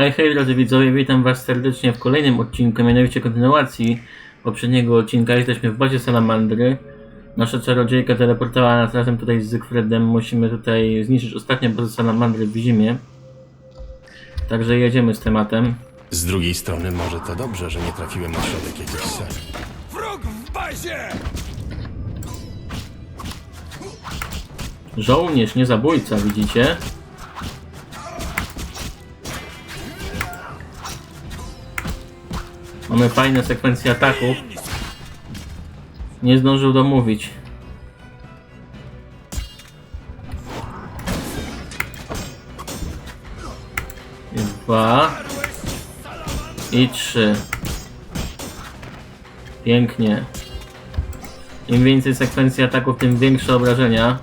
Hej, hej drodzy widzowie, witam was serdecznie w kolejnym odcinku, mianowicie kontynuacji poprzedniego odcinka. Jesteśmy w bazie Salamandry. Nasza czarodziejka teleportowała nas razem tutaj z Zygfredem. Musimy tutaj zniszczyć ostatnią bazę Salamandry w zimie. Także jedziemy z tematem. Z drugiej strony może to dobrze, że nie trafiłem na środek jakiejś sali. Wróg w bazie! Żołnierz, nie zabójca, widzicie? Mamy fajne sekwencje ataków. Nie zdążył domówić. Dwa. I trzy. Pięknie. Im więcej sekwencji ataków, tym większe obrażenia.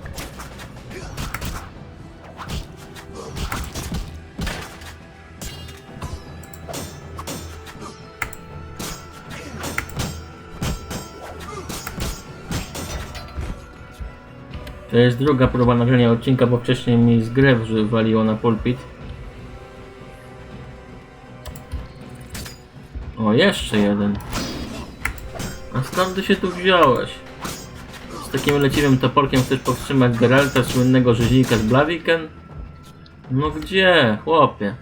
To jest druga próba nagrania odcinka, bo wcześniej mi z grę waliło na pulpit. O, jeszcze jeden. A skąd ty się tu wziąłeś? Z takim leciwym toporkiem chcesz powstrzymać Geralta, słynnego rzeźnika z Blaviken? No gdzie, chłopie?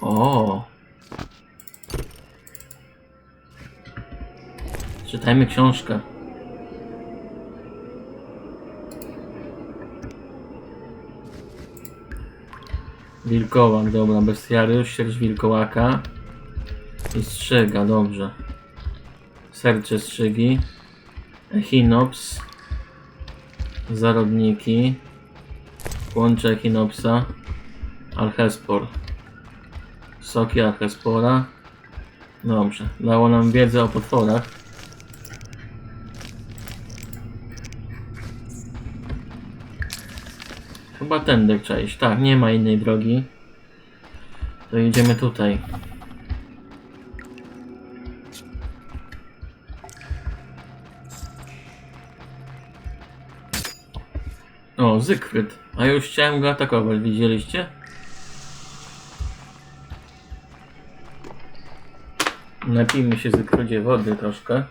O. Czytajmy książkę. Wilkołak, dobra, bestiariusz, sierść wilkołaka. I strzyga, dobrze. Serce strzygi, echinops, zarodniki, łącze echinopsa, alchespor, soki alchespora. Dobrze, dało nam wiedzę o potworach. Chyba tędy trzeba iść. Tak, nie ma innej drogi. To idziemy tutaj. O, Zygfryd. A już chciałem go atakować, widzieliście? Napijmy się Zygfrydzie wody troszkę.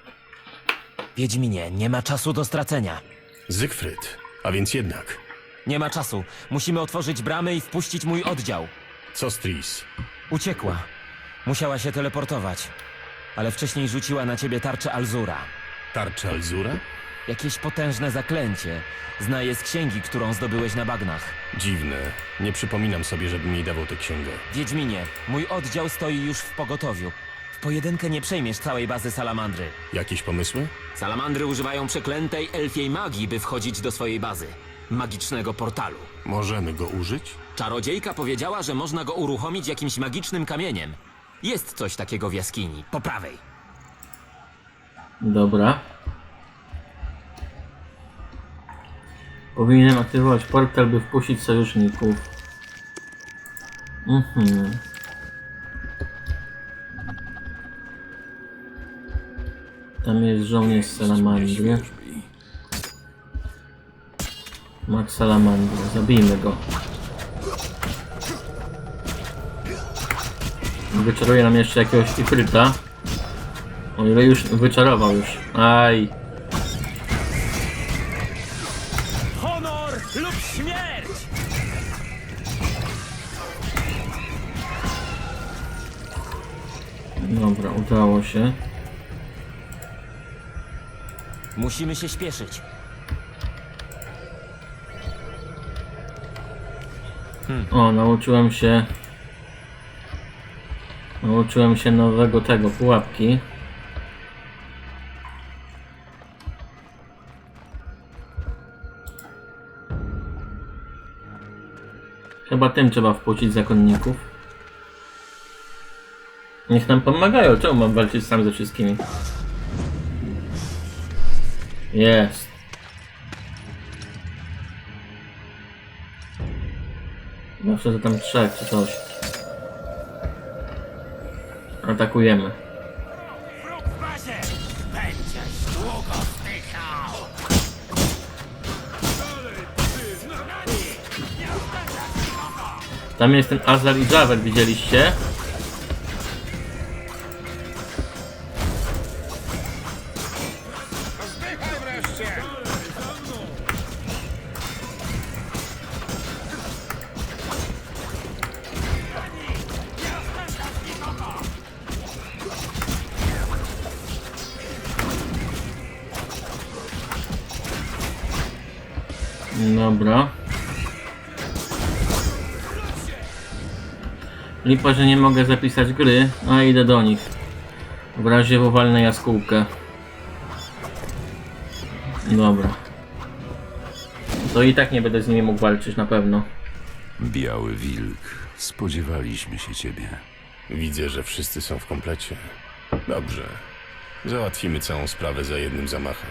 Wiedźminie, nie ma czasu do stracenia. Zygfryd, a więc jednak. Nie ma czasu. Musimy otworzyć bramy i wpuścić mój oddział. Co z Tris? Uciekła. Musiała się teleportować. Ale wcześniej rzuciła na ciebie tarczę Alzura. Tarcza Alzura? Jakieś potężne zaklęcie. Zna je z księgi, którą zdobyłeś na bagnach. Dziwne. Nie przypominam sobie, żebym jej dawał tę księgę. Wiedźminie, mój oddział stoi już w pogotowiu. W pojedynkę nie przejmiesz całej bazy salamandry. Jakieś pomysły? Salamandry używają przeklętej elfiej magii, by wchodzić do swojej bazy. Magicznego portalu. Możemy go użyć? Czarodziejka powiedziała, że można go uruchomić jakimś magicznym kamieniem. Jest coś takiego w jaskini, po prawej. Dobra. Powinienem aktywować portal, by wpuścić sojuszników. Mhm. Tam jest żołnierz salamandry. Max salamandry. Zabijmy go. Wyczaruje nam jeszcze jakiegoś ifryta. O ile już wyczarował już. Aj. Honor lub śmierć! Dobra, udało się. Musimy się śpieszyć. O, nauczyłem się. Nauczyłem się nowego tego, pułapki. Chyba tym trzeba wpłacić zakonników. Niech nam pomagają. Czemu mam walczyć sam ze wszystkimi? Jest. Zawsze to tam trzech czy coś. Atakujemy. Tam jest ten Azar i Javel, widzieliście? Dobra. Lipa, że nie mogę zapisać gry, a idę do nich. W razie wywalnę jaskółkę. Dobra. To i tak nie będę z nimi mógł walczyć na pewno. Biały wilk, spodziewaliśmy się ciebie. Widzę, że wszyscy są w komplecie. Dobrze. Załatwimy całą sprawę za jednym zamachem.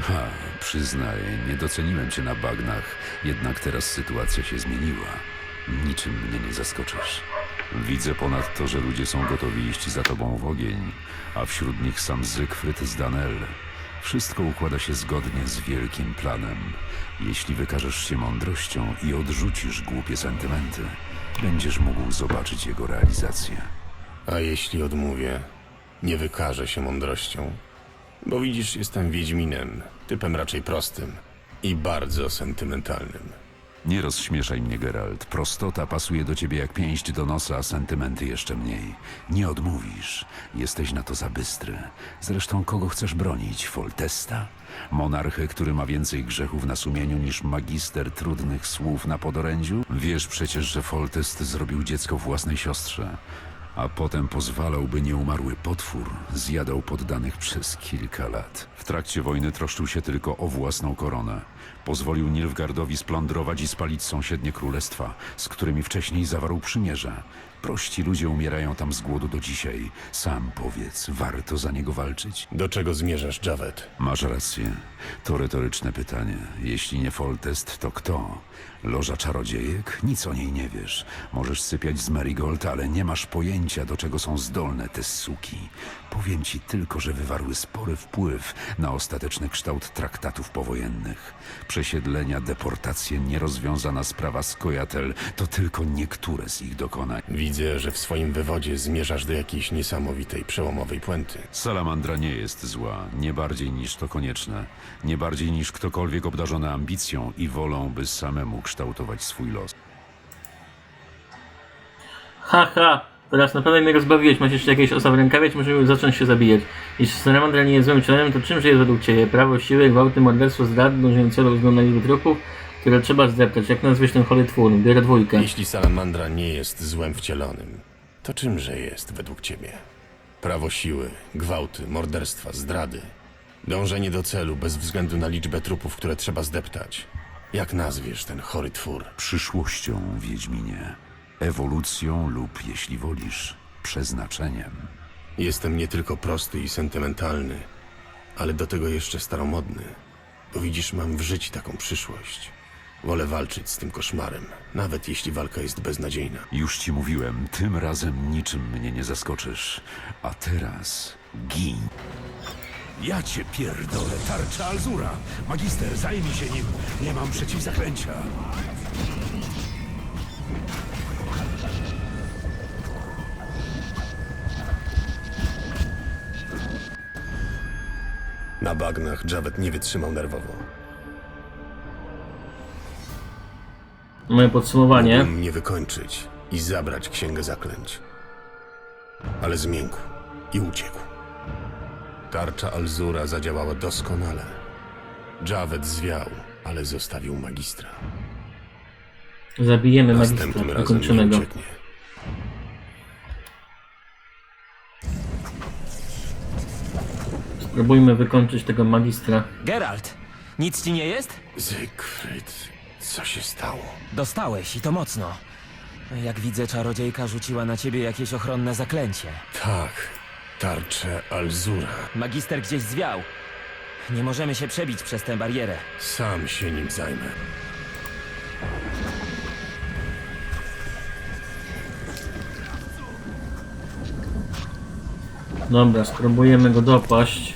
Ha, przyznaję, nie doceniłem cię na bagnach, jednak teraz sytuacja się zmieniła. Niczym mnie nie zaskoczysz. Widzę ponadto, że ludzie są gotowi iść za tobą w ogień, a wśród nich sam Zygfryd z Danel. Wszystko układa się zgodnie z wielkim planem. Jeśli wykażesz się mądrością i odrzucisz głupie sentymenty, będziesz mógł zobaczyć jego realizację. A jeśli odmówię, nie wykażę się mądrością. Bo widzisz, jestem Wiedźminem, typem raczej prostym i bardzo sentymentalnym. Nie rozśmieszaj mnie, Geralt. Prostota pasuje do ciebie jak pięść do nosa, a sentymenty jeszcze mniej. Nie odmówisz. Jesteś na to za bystry. Zresztą kogo chcesz bronić? Foltesta? Monarchę, który ma więcej grzechów na sumieniu niż magister trudnych słów na podorędziu? Wiesz przecież, że Foltest zrobił dziecko własnej siostrze. A potem pozwalał, by nieumarły potwór zjadał poddanych przez kilka lat. W trakcie wojny troszczył się tylko o własną koronę. Pozwolił Nilfgardowi splądrować i spalić sąsiednie królestwa, z którymi wcześniej zawarł przymierze. Prości ludzie umierają tam z głodu do dzisiaj. Sam powiedz, warto za niego walczyć? Do czego zmierzasz, Javet? Masz rację. To retoryczne pytanie. Jeśli nie Foltest, to kto? Loża czarodziejek? Nic o niej nie wiesz. Możesz sypiać z Marigold, ale nie masz pojęcia, do czego są zdolne te suki. Powiem ci tylko, że wywarły spory wpływ na ostateczny kształt traktatów powojennych. Przesiedlenia, deportacje, nierozwiązana sprawa z Kojatel to tylko niektóre z ich dokonań. Widzę, że w swoim wywodzie zmierzasz do jakiejś niesamowitej, przełomowej puenty. Salamandra nie jest zła, nie bardziej niż to konieczne, nie bardziej niż ktokolwiek obdarzony ambicją i wolą, by samemu kształtować swój los. Haha, teraz naprawdę mnie rozbawiłeś. Masz jeszcze jakieś osa w rękawie, czy możemy zacząć się zabijać? Jeśli Salamandra nie jest złym członem, to czymże jest według Ciebie? Prawo, siły, gwałty, morderstwo, zdrady, dążenie celu względu na liczbę trupów, które trzeba zdeptać. Jak nazwiesz ten chory twór? Biorę dwójkę. Jeśli salamandra nie jest złem wcielonym, to czymże jest według ciebie? Prawo siły, gwałty, morderstwa, zdrady. Dążenie do celu bez względu na liczbę trupów, które trzeba zdeptać. Jak nazwiesz ten chory twór? Przyszłością, Wiedźminie, ewolucją lub, jeśli wolisz, przeznaczeniem. Jestem nie tylko prosty i sentymentalny, ale do tego jeszcze staromodny. Bo widzisz, mam w życiu taką przyszłość. Wolę walczyć z tym koszmarem, nawet jeśli walka jest beznadziejna. Już ci mówiłem, tym razem niczym mnie nie zaskoczysz. A teraz gin. Ja cię pierdolę, tarcza Alzura. Magister, zajmij się nim. Nie mam przeciwzaklęcia. Na bagnach Javet nie wytrzymał nerwowo. Moje podsumowanie. Mógłbym mnie wykończyć i zabrać księgę zaklęć. Ale zmiękł i uciekł. Tarcza Alzura zadziałała doskonale. Javet zwiał, ale zostawił magistra. Zabijemy Następnym magistra. razem Wykończymy nie go. ucieknie. Spróbujmy wykończyć tego magistra. Geralt, nic ci nie jest? Zygfryd, co się stało? Dostałeś i to mocno. Jak widzę, czarodziejka rzuciła na ciebie jakieś ochronne zaklęcie. Tak, tarczę Alzura. Magister gdzieś zwiał. Nie możemy się przebić przez tę barierę. Sam się nim zajmę. Dobra, spróbujemy go dopaść.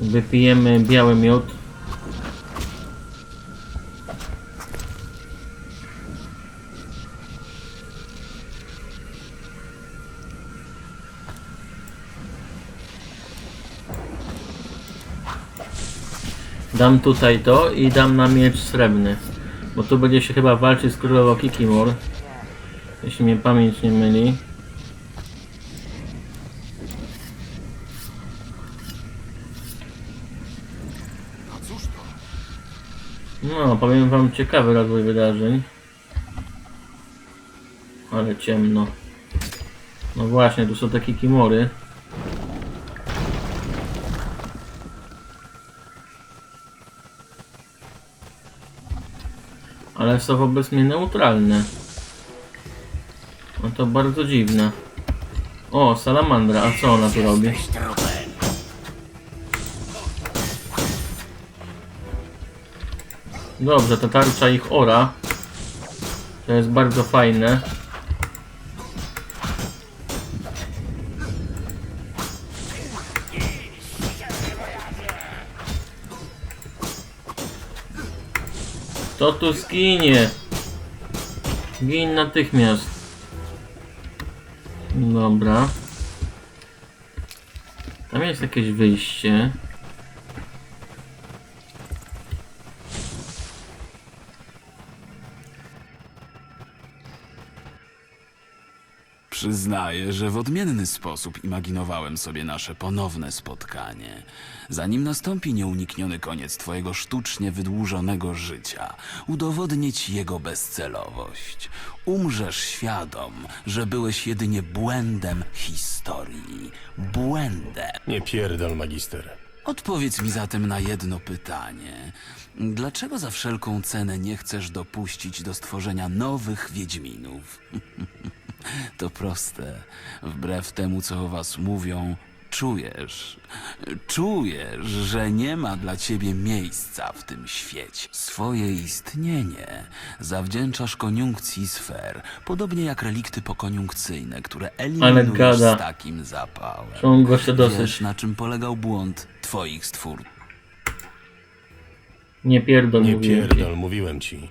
Wypijemy biały miód. Dam tutaj to i dam na miecz srebrny. Bo tu będzie się chyba walczyć z królową Kikimor. Jeśli mnie pamięć nie myli. No, powiem wam ciekawy rozwój wydarzeń. Ale ciemno. No właśnie, tu są takie kimory. Ale są wobec mnie neutralne. No to bardzo dziwne. O, salamandra, a co ona tu robi? Dobrze, ta tarcza ich ora. To jest bardzo fajne. To tu zginie. Gin natychmiast. Dobra. Tam jest jakieś wyjście. Przyznaję, że w odmienny sposób imaginowałem sobie nasze ponowne spotkanie. Zanim nastąpi nieunikniony koniec twojego sztucznie wydłużonego życia, udowodnić jego bezcelowość. Umrzesz świadom, że byłeś jedynie błędem historii. Błędem. Nie pierdol, magister. Odpowiedz mi zatem na jedno pytanie. Dlaczego za wszelką cenę nie chcesz dopuścić do stworzenia nowych Wiedźminów? to proste. Wbrew temu, co o was mówią, czujesz, czujesz, że nie ma dla ciebie miejsca w tym świecie. Swoje istnienie zawdzięczasz koniunkcji sfer, podobnie jak relikty pokoniunkcyjne, które eliminujesz z takim zapałem. Są gościa dosyć. Wiesz, na czym polegał błąd twoich stwór. Nie pierdol, Nie mówiłem ci. pierdol, mówiłem ci.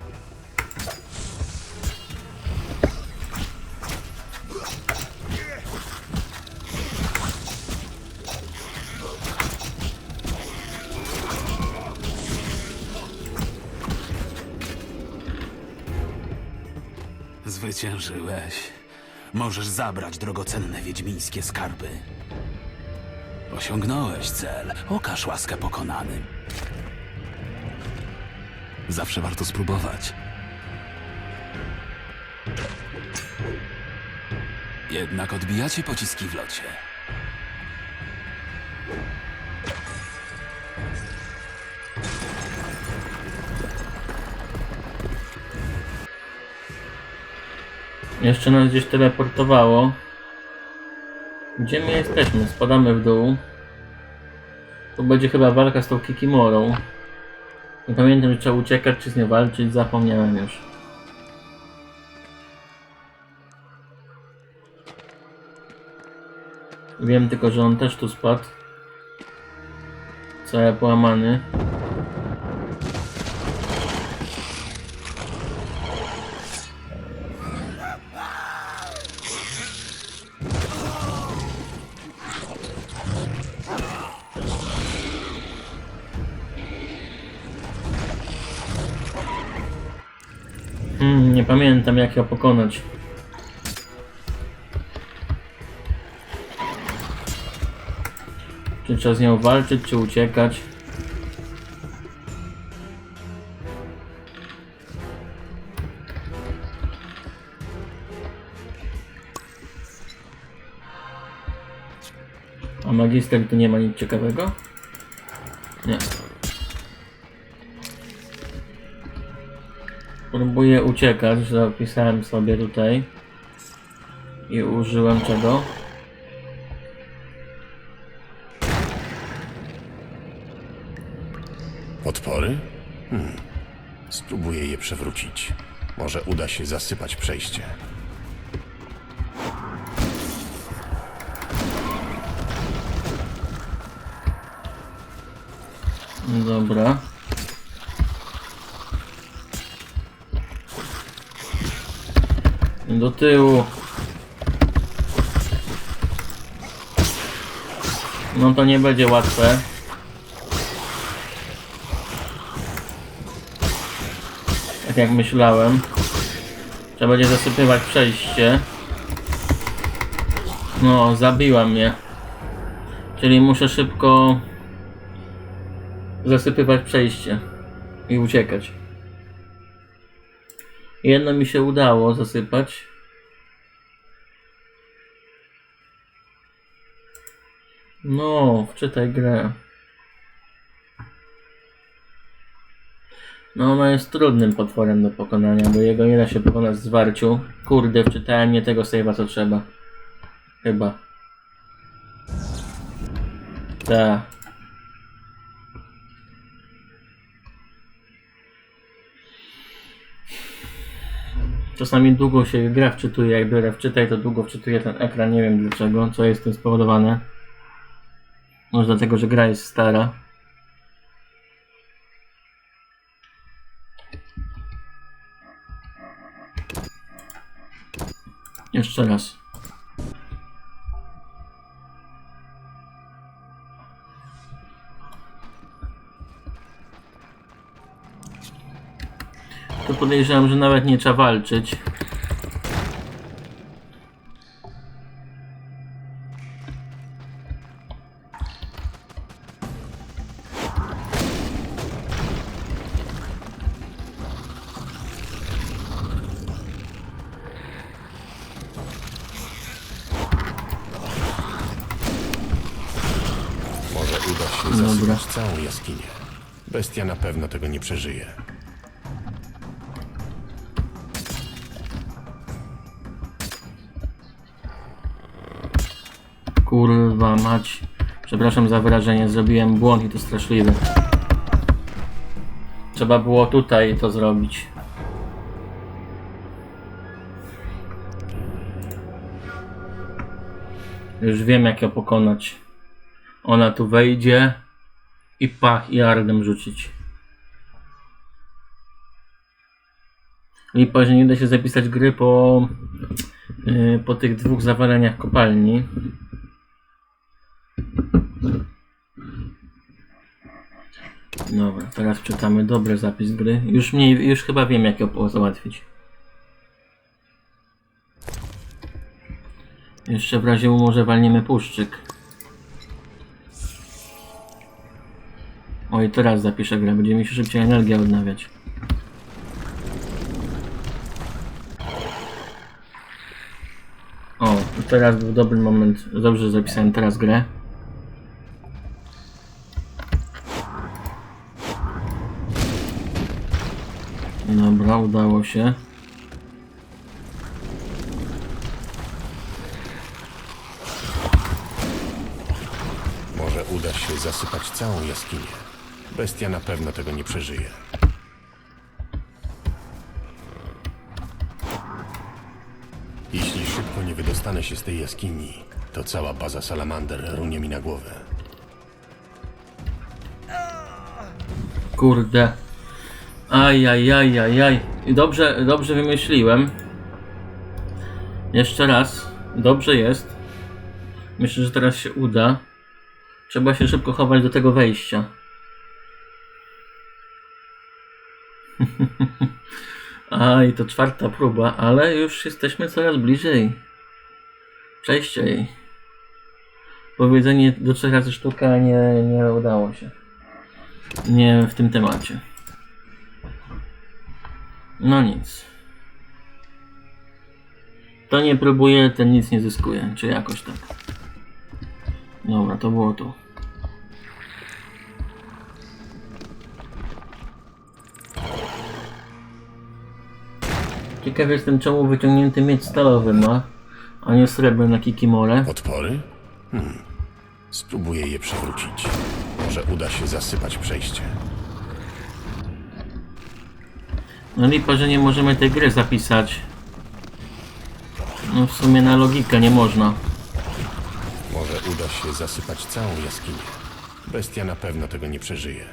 Zwyciężyłeś. Możesz zabrać drogocenne wiedźmińskie skarby. Osiągnąłeś cel. Okaż łaskę pokonanym. Zawsze warto spróbować. Jednak odbijacie pociski w locie. Jeszcze nas gdzieś teleportowało. Gdzie my jesteśmy? Spadamy w dół. Tu będzie chyba walka z tą Kikimorą. Nie pamiętam, czy trzeba uciekać, czy z nią walczyć, zapomniałem już. Wiem tylko, że on też tu spadł. Cały połamany. Pamiętam jak ją pokonać. Czy trzeba z nią walczyć, czy uciekać? A magister tu nie ma nic ciekawego? Nie. Próbuję uciekać, zapisałem sobie tutaj. I użyłem czego? Otwory? Hmm. Spróbuję je przewrócić. Może uda się zasypać przejście. Dobra. Do tyłu. No to nie będzie łatwe. Tak jak myślałem. Trzeba będzie zasypywać przejście. No, zabiła mnie. Czyli muszę szybko zasypywać przejście i uciekać. Jedno mi się udało zasypać. No, wczytaj grę. No, ona jest trudnym potworem do pokonania, bo jego nie da się pokonać w zwarciu. Kurde, wczytałem nie tego save'a co trzeba. Chyba. Tak. Czasami długo się gra wczytuje, jak biorę wczytaj, to długo wczytuje ten ekran, nie wiem dlaczego, co jest tym spowodowane. Może dlatego, że gra jest stara. Jeszcze raz. Podejrzewam, że nawet nie trzeba walczyć. Może uda się zasypać całą jaskinię. Bestia na pewno tego nie przeżyje. Kurwa mać. Przepraszam za wyrażenie, zrobiłem błąd i to straszliwy. Trzeba było tutaj to zrobić. Już wiem jak ją pokonać. Ona tu wejdzie i pach i ardem rzucić. Lipa, że nie da się zapisać gry po, yy, po tych dwóch zawaleniach kopalni. Dobra, teraz czytamy dobry zapis gry. Już mniej, już chyba wiem jak ją załatwić. Jeszcze w razie może walniemy puszczyk. Oj, teraz zapiszę grę, będzie mi się szybciej energia odnawiać. O, teraz był dobry moment. Dobrze zapisałem teraz grę. Dobra, udało się. Może uda się zasypać całą jaskinię. Bestia na pewno tego nie przeżyje. Jeśli szybko nie wydostanę się z tej jaskini, to cała baza salamander runie mi na głowę. Kurde. Aj, aj, aj, aj, aj. I Dobrze, dobrze wymyśliłem. Jeszcze raz. Dobrze jest. Myślę, że teraz się uda. Trzeba się szybko chować do tego wejścia. Aj, to czwarta próba, ale już jesteśmy coraz bliżej. Przejścia jej. Powiedzenie do trzech razy sztuka nie, nie udało się nie w tym temacie. No nic. To nie próbuje, ten nic nie zyskuje, czy jakoś tak. Dobra, to było tu. Ciekaw jestem czemu wyciągnięty miecz stalowy ma, a nie srebrny na Kikimore. Otwory? Hmm. Spróbuję je przewrócić. Może uda się zasypać przejście. No lipa, że nie możemy tej gry zapisać. No w sumie na logikę nie można. Może uda się zasypać całą jaskinię. Bestia na pewno tego nie przeżyje.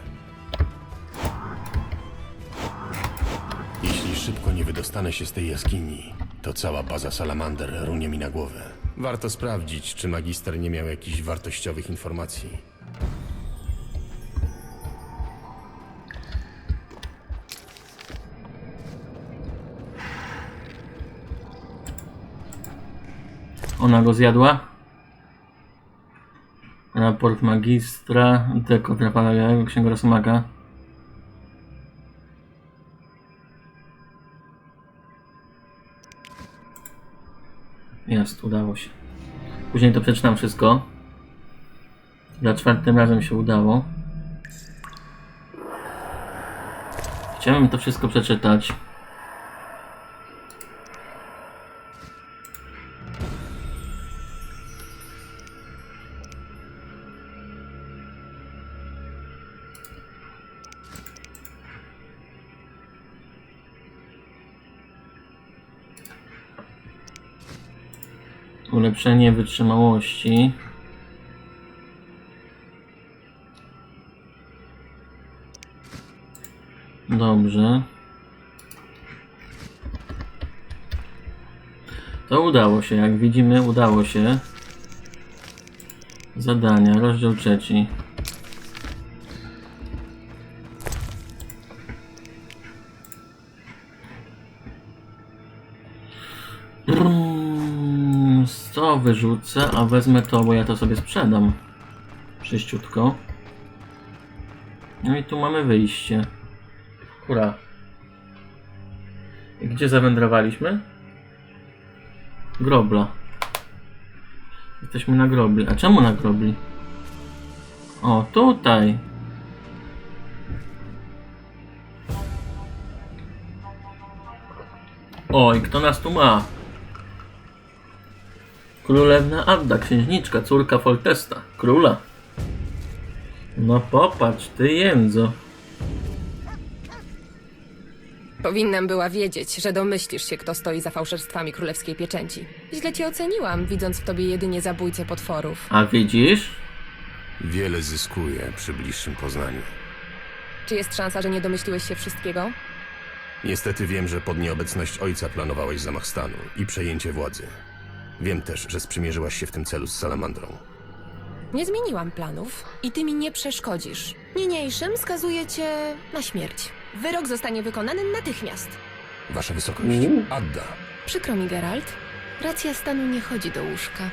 Jeśli szybko nie wydostanę się z tej jaskini, to cała baza salamander runie mi na głowę. Warto sprawdzić, czy magister nie miał jakichś wartościowych informacji. Ona go zjadła. Raport magistra, deko trafalego, księgora smaga. Jest, udało się. Później to przeczytam wszystko. Za czwartym razem się udało. Chciałem to wszystko przeczytać. Ulepszenie wytrzymałości. Dobrze. To udało się, jak widzimy, udało się. Zadania, rozdział trzeci. Wyrzucę, a wezmę to, bo ja to sobie sprzedam. Sześciutko. No i tu mamy wyjście. Hurra. I Gdzie zawędrowaliśmy? Grobla. Jesteśmy na grobli. A czemu na grobli? O, tutaj. O, i kto nas tu ma? Królewna Adda, księżniczka, córka Foltesta, króla. No popatrz, ty jędzo. Powinnam była wiedzieć, że domyślisz się, kto stoi za fałszerstwami królewskiej pieczęci. Źle cię oceniłam, widząc w tobie jedynie zabójcę potworów. A widzisz? Wiele zyskuje przy bliższym poznaniu. Czy jest szansa, że nie domyśliłeś się wszystkiego? Niestety wiem, że pod nieobecność ojca planowałeś zamach stanu i przejęcie władzy. Wiem też, że sprzymierzyłaś się w tym celu z salamandrą. Nie zmieniłam planów i ty mi nie przeszkodzisz. Niniejszym skazuję cię na śmierć. Wyrok zostanie wykonany natychmiast. Wasza wysokość, Adda. Przykro mi, Geralt. Racja stanu nie chodzi do łóżka.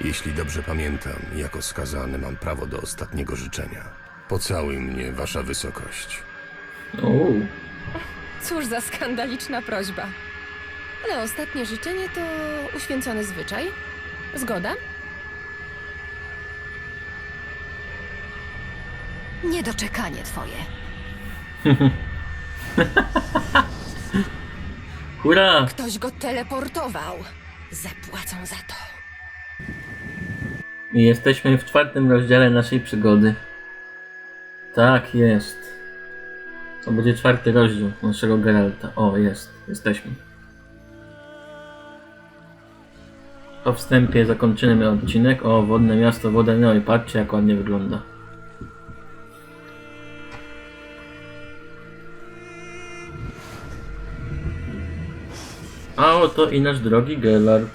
Jeśli dobrze pamiętam, jako skazany mam prawo do ostatniego życzenia. Pocałuj mnie, wasza wysokość. Uuu. Cóż za skandaliczna prośba. Ale ostatnie życzenie to uświęcony zwyczaj. Zgoda? Niedoczekanie twoje. Hurra! Ktoś go teleportował. Zapłacą za to. I jesteśmy w czwartym rozdziale naszej przygody. Tak jest. To będzie czwarty rozdział naszego Geralta. O, jest. Jesteśmy. Po wstępie zakończymy odcinek. O, wodne miasto, woda. No i patrzcie jak ładnie wygląda. A oto i nasz drogi Geralt.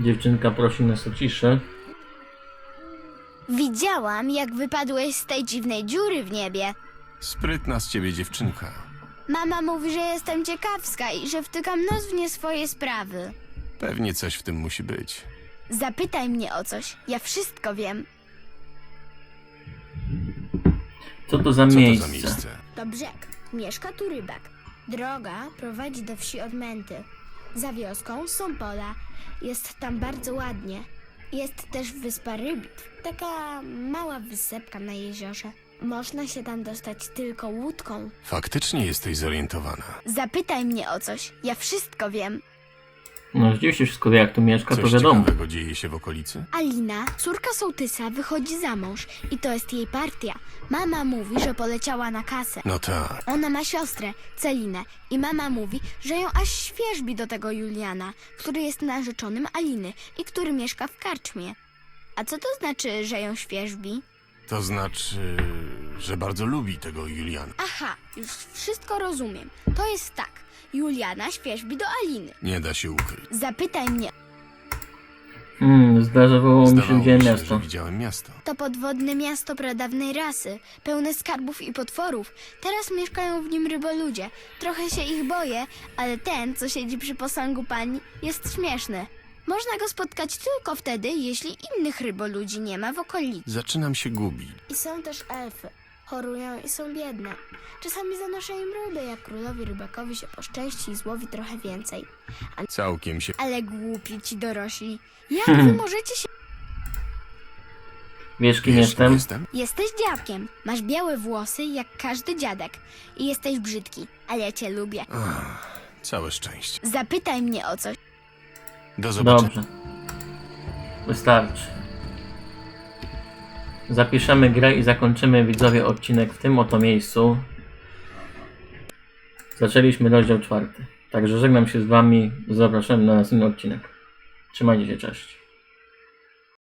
Dziewczynka prosi nas o ciszę. Widziałam, jak wypadłeś z tej dziwnej dziury w niebie. Sprytna z ciebie dziewczynka. Mama mówi, że jestem ciekawska i że wtykam nos w nie swoje sprawy. Pewnie coś w tym musi być. Zapytaj mnie o coś, ja wszystko wiem. Co to za Co miejsce? to za miejsce? To brzeg. Mieszka tu rybak. Droga prowadzi do wsi Odmęty. Za wioską są pola. Jest tam bardzo ładnie. Jest też wyspa Rybitw. Taka mała wysepka na jeziorze. Można się tam dostać tylko łódką. Faktycznie jesteś zorientowana. Zapytaj mnie o coś, ja wszystko wiem. No rzeczywiście wszystko wie jak tu mieszka, to Coś wiadomo. ciekawego dzieje się w okolicy? Alina, córka sołtysa, wychodzi za mąż i to jest jej partia. Mama mówi, że poleciała na kasę. No tak. Ona ma siostrę, Celinę, i mama mówi, że ją aż świeżbi do tego Juliana, który jest narzeczonym Aliny i który mieszka w karczmie. A co to znaczy, że ją świeżbi? To znaczy, że bardzo lubi tego Juliana. Aha, już wszystko rozumiem. To jest tak. Juliana świeżbi do Aliny. Nie da się ukryć. Zapytaj mnie Hmm, zdarzyło mi się, Zdawało widziałem mi się, miasto. że widziałem miasto. To podwodne miasto pradawnej rasy, pełne skarbów i potworów. Teraz mieszkają w nim ryboludzie. Trochę się ich boję, ale ten, co siedzi przy posągu pani, jest śmieszny. Można go spotkać tylko wtedy, jeśli innych ryboludzi nie ma w okolicy. Zaczynam się gubić. I są też elfy. Chorują i są biedne. Czasami zanoszę im ryby, jak królowi rybakowi się poszczęści i złowi trochę więcej. Całkiem się... Ale głupi ci dorośli. Jak wy możecie się... Wiesz kim Wiesz, jestem? jestem? Jesteś dziadkiem. Masz białe włosy, jak każdy dziadek. I jesteś brzydki, ale ja cię lubię. Całe szczęście. Zapytaj mnie o coś. Do zobaczenia. Dobrze. Wystarczy. Zapiszemy grę i zakończymy widzowie odcinek w tym oto miejscu. Zaczęliśmy rozdział czwarty. Także żegnam się z wami. Zapraszam na następny odcinek. Trzymajcie się, cześć.